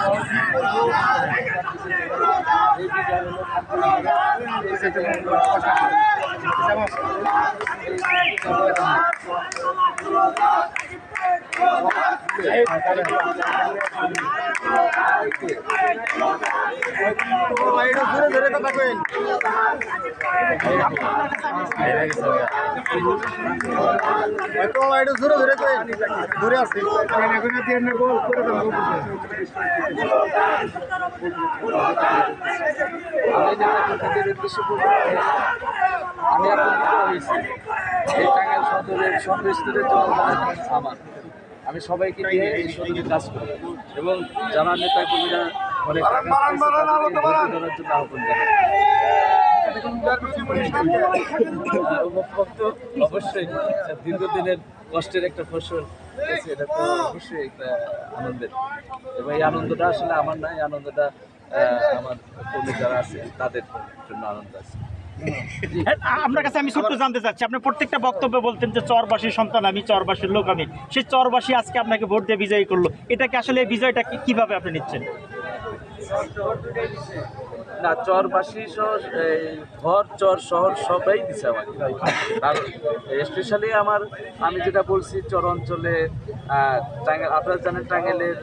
ধরে আসছি আমি যেটা আপনাদের উদ্দেশ্য করব আমি বিবাহ হয়েছি এই টাঙ্গাইল সদরের আমার আমি সবাইকে নিয়ে এই সঙ্গে কাজ করি এবং যারা নেতা কর্মীরা অনেক অবশ্যই দীর্ঘদিনের কষ্টের একটা ফসল এটা তো অবশ্যই একটা আনন্দের। এবং এই আনন্দটা আসলে আমার না এই আনন্দটা আমার কর্মী যারা আছে তাদের জন্য আনন্দ আছে। আপনার কাছে আমি ছোট্ট জানতে চাচ্ছি। আপনি প্রত্যেকটা বক্তব্যে বলতেন যে চরবাসীর সন্তান আমি চরবাসীর লোক আমি। সেই চরবাসী আজকে আপনাকে ভোট দিয়ে বিজয়ী করল। এটাকে আসলে এই বিজয়টা কি- কীভাবে আপনি নিচ্ছেন? না চরবাসী সহ ঘর চর শহর সবাই দিছে আমাকে। আর স্পেশালি আমার আমি যেটা বলছি চর অঞ্চলে আহ, টাঙ্গাইল আপনারা জানেন টাঙ্গাইলের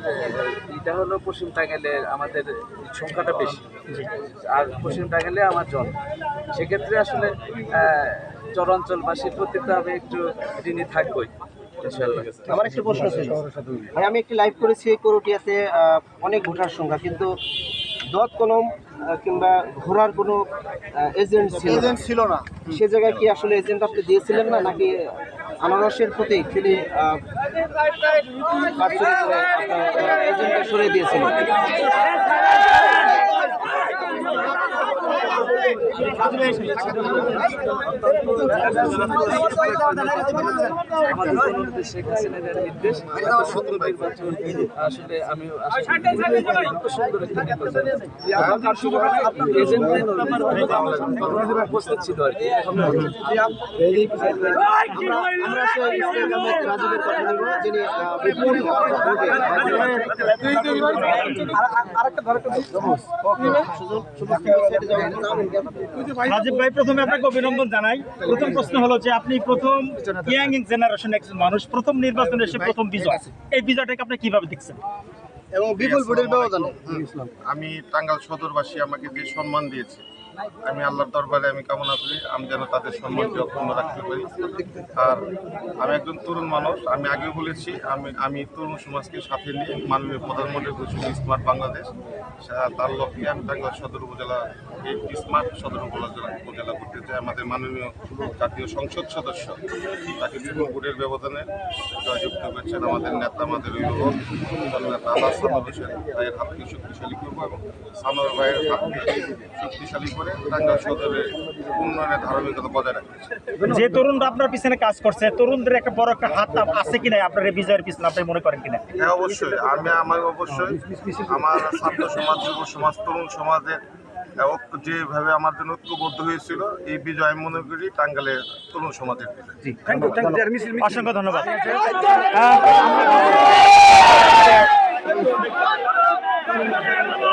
এটা হলো পশ্চিম টাঙ্গাইলের আমাদের সংখ্যাটা বেশি। আর পশ্চিম গেলে আমার জল সেক্ষেত্রে আসলে আহ, চর অঞ্চলবাসীর প্রতি তো আমি একটু ঋণী থাকবই। আমার একটা প্রশ্ন ছিল ভাই আমি একটি লাইভ করেছি করটিয়াতে অনেক ভোটার সংখ্যা কিন্তু দত কলম কিংবা ঘোড়ার কোনো এজেন্ট ছিল এজেন্ট ছিল না। সে জায়গায় কি আসলে এজেন্ট আপনি দিয়েছিলেন না নাকি আনারসের প্রতি তিনি এজেন্টকে সরিয়ে দিয়েছিলেন আমাদের জননেত্রী শেখ হাসিনার উপস্থিত ছিল আর কি আমরা আসলে ইসলাম আহমেদ রাজীব ভাই প্রথমে আপনাকে অভিনন্দন জানাই। প্রথম প্রশ্ন হলো যে আপনি প্রথম ইয়াং জেনারেশন একজন মানুষ প্রথম নির্বাচনে এসে প্রথম বিজয়। এই বিজয়টাকে আপনি কীভাবে দেখছেন? এবং বিপুল ভোটের ব্যবধানে। আমি টাঙ্গাল সদরবাসী আমাকে যে সম্মান দিয়েছে আমি আল্লাহর দরবারে আমি কামনা করি আমি যেন তাদের সম্মানকে অক্ষুণ্ণ রাখতে পারি। আর আমি একজন তরুণ মানুষ আমি আগে বলেছি আমি আমি তরুণ সমাজকে সাথে নিয়ে মাননীয় প্রধানমন্ত্রী ঘোষিত স্মার্ট বাংলাদেশ। তার লক্ষ্যে আমি টাঙ্গাল সদর উপজেলা এই স্মার্ট সদর উপজেলা উপজেলা করতে চাই। আমাদের মাননীয় জাতীয় সংসদ সদস্য তাকে বিভিন্ন ভোটের ব্যবধানে জয়যুক্ত করেছেন। আমাদের নেতা আমাদের অভিভাবক নেতা আল্লাহ ভাইয়ের হাতকে শক্তিশালী করব এবং সানোর ভাইয়ের হাতকে শক্তিশালী করে সদরের উন্নয়নের ধারাবাহিকতা বজায় রাখতে যে তরুণরা আপনার পিছনে কাজ করছে তরুণদের একটা বড় একটা হাত আছে কিনা আপনার বিজয়ের পিছনে আপনি মনে করেন কিনা হ্যাঁ অবশ্যই। আমি আমার অবশ্যই আমার ছাত্র সমাজ যুব সমাজ তরুণ সমাজের যেভাবে আমার জন্য ঐক্যবদ্ধ হয়েছিল এই বিজয় আমি মনে করি টাঙ্গালের তরুণ সমাজের অসংখ্য ধন্যবাদ। Thank you.